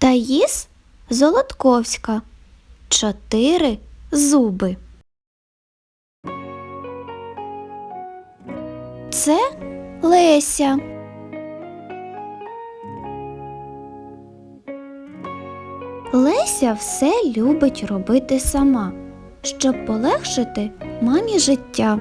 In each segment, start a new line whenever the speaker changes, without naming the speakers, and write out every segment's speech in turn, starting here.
Таїс Золотковська. Чотири зуби. Це Леся. Леся все любить робити сама, щоб полегшити мамі життя.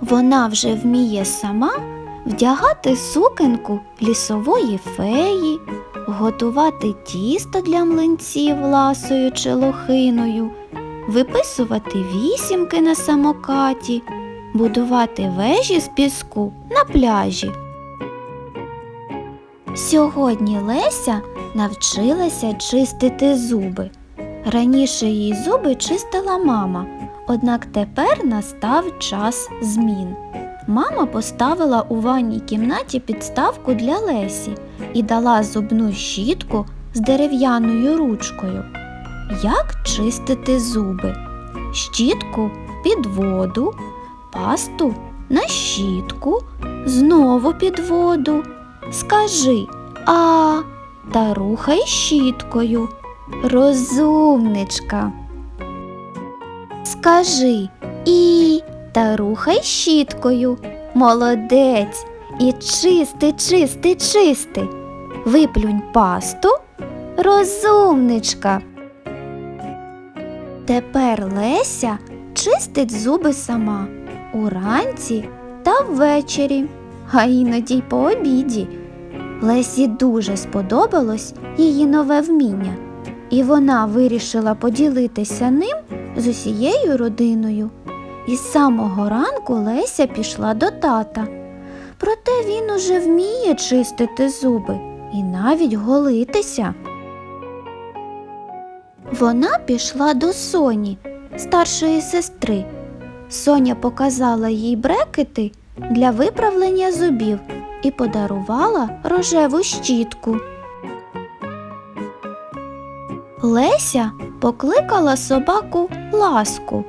Вона вже вміє сама вдягати сукенку лісової феї, готувати тісто для млинців ласою чи лохиною, виписувати вісімки на самокаті, будувати вежі з піску на пляжі. Сьогодні Леся навчилася чистити зуби. Раніше її зуби чистила мама, однак тепер настав час змін. Мама поставила у ванній кімнаті підставку для Лесі і дала зубну щітку з дерев'яною ручкою. Як чистити зуби? Щітку під воду, пасту на щітку, знову під воду. Скажи а та рухай щіткою. Розумничка. Скажи і та рухай щіткою. Молодець. І чисти, чисти, чисти. Виплюнь пасту. Розумничка. Тепер Леся чистить зуби сама уранці та ввечері, а іноді й по обіді. Лесі дуже сподобалось її нове вміння, і вона вирішила поділитися ним з усією родиною. І з самого ранку Леся пішла до тата. Проте він уже вміє чистити зуби і навіть голитися. Вона пішла до Соні, старшої сестри. Соня показала їй брекети для виправлення зубів і подарувала рожеву щітку. Леся покликала собаку ласку.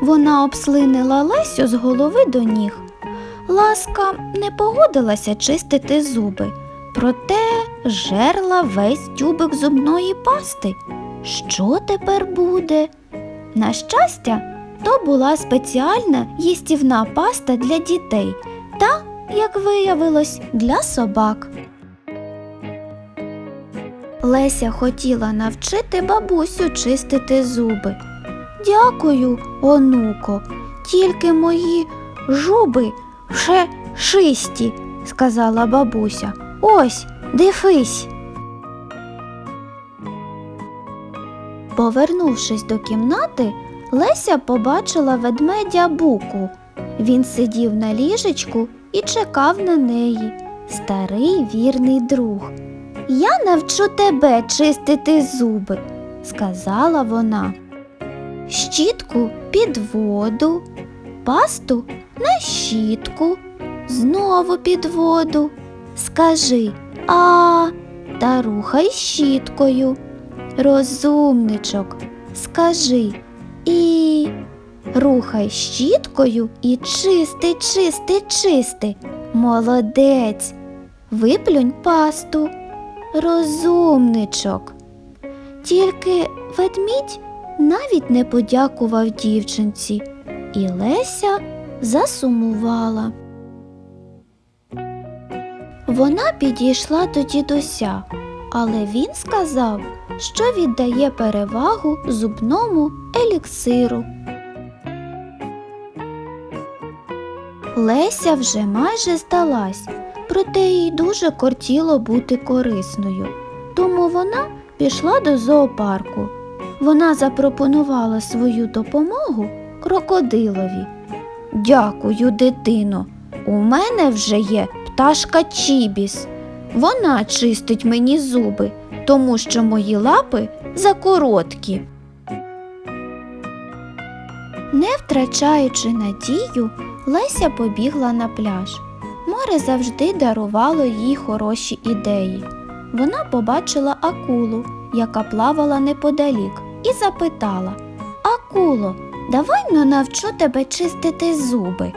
Вона обслинила Лесю з голови до ніг. Ласка не погодилася чистити зуби, проте жерла весь тюбик зубної пасти. Що тепер буде? На щастя, то була спеціальна їстівна паста для дітей та, як виявилось, для собак. Леся хотіла навчити бабусю чистити зуби. Дякую, онуко, тільки мої жуби вже шисті, сказала бабуся. Ось, дивись. Повернувшись до кімнати, Леся побачила ведмедя буку. Він сидів на ліжечку і чекав на неї. Старий вірний друг. Я навчу тебе чистити зуби, сказала вона. Щітку під воду, пасту на щітку, знову під воду. Скажи а та рухай щіткою. Розумничок, скажи і рухай щіткою і чисти, чисти, чисти. Молодець. Виплюнь пасту. Розумничок. Тільки ведмідь навіть не подякував дівчинці, і Леся засумувала. Вона підійшла до дідуся, але він сказав, що віддає перевагу зубному еліксиру. Леся вже майже здалась, проте їй дуже кортіло бути корисною. Тому вона пішла до зоопарку. Вона запропонувала свою допомогу крокодилові. Дякую, дитино. У мене вже є пташка Чібіс. Вона чистить мені зуби, тому що мої лапи закороткі. Не втрачаючи надію, Леся побігла на пляж. Море завжди дарувало їй хороші ідеї. Вона побачила акулу, яка плавала неподалік, і запитала Акуло, давай но навчу тебе чистити зуби.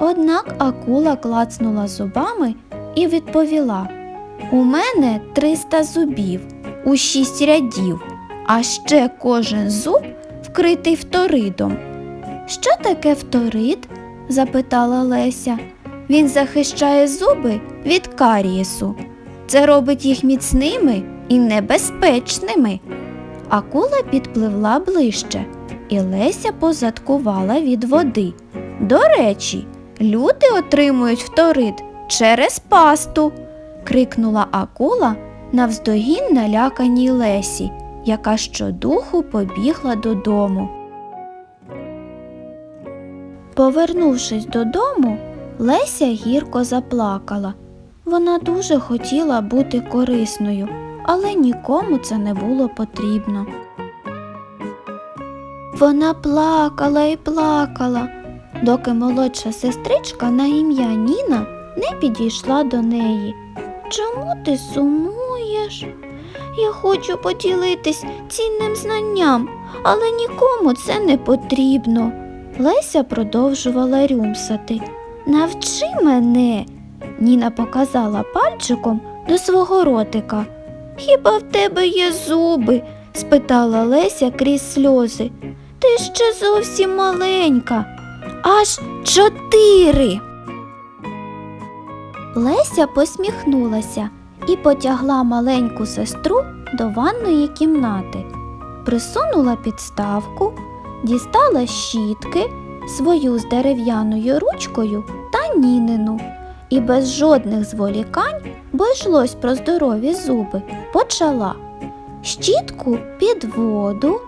Однак акула клацнула зубами і відповіла У мене 300 зубів у 6 рядів, а ще кожен зуб вкритий фторидом. Що таке фторид? запитала Леся. Він захищає зуби від карієсу. Це робить їх міцними і небезпечними. Акула підпливла ближче, і Леся позадкувала від води. До речі, люди отримують фторид через пасту, крикнула акула навздогін наляканій Лесі, яка щодуху побігла додому. Повернувшись додому, Леся гірко заплакала. Вона дуже хотіла бути корисною, але нікому це не було потрібно. Вона плакала і плакала, доки молодша сестричка на ім'я Ніна не підійшла до неї. Чому ти сумуєш? Я хочу поділитись цінним знанням, але нікому це не потрібно. Леся продовжувала рюмсати. Навчи мене. Ніна показала пальчиком до свого ротика. Хіба в тебе є зуби? спитала Леся крізь сльози. Ти ще зовсім маленька. Аж чотири. Леся посміхнулася і потягла маленьку сестру до ванної кімнати. Присунула підставку, дістала щітки, свою з дерев'яною ручкою та нінину. І без жодних зволікань, бо йшлось про здорові зуби, почала щітку під воду,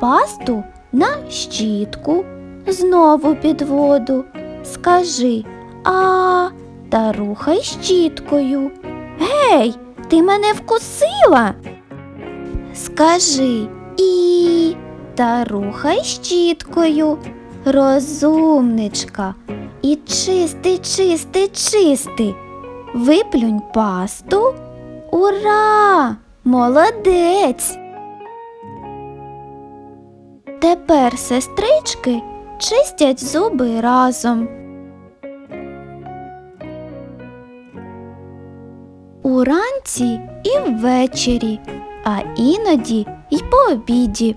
пасту на щітку, знову під воду. Скажи а та рухай щіткою. Гей, ти мене вкусила. Скажи і та рухай щіткою. Розумничка. І чисти, чисти, чисти. Виплюнь пасту. Ура! Молодець! Тепер сестрички чистять зуби разом. Уранці і ввечері, а іноді й по обіді.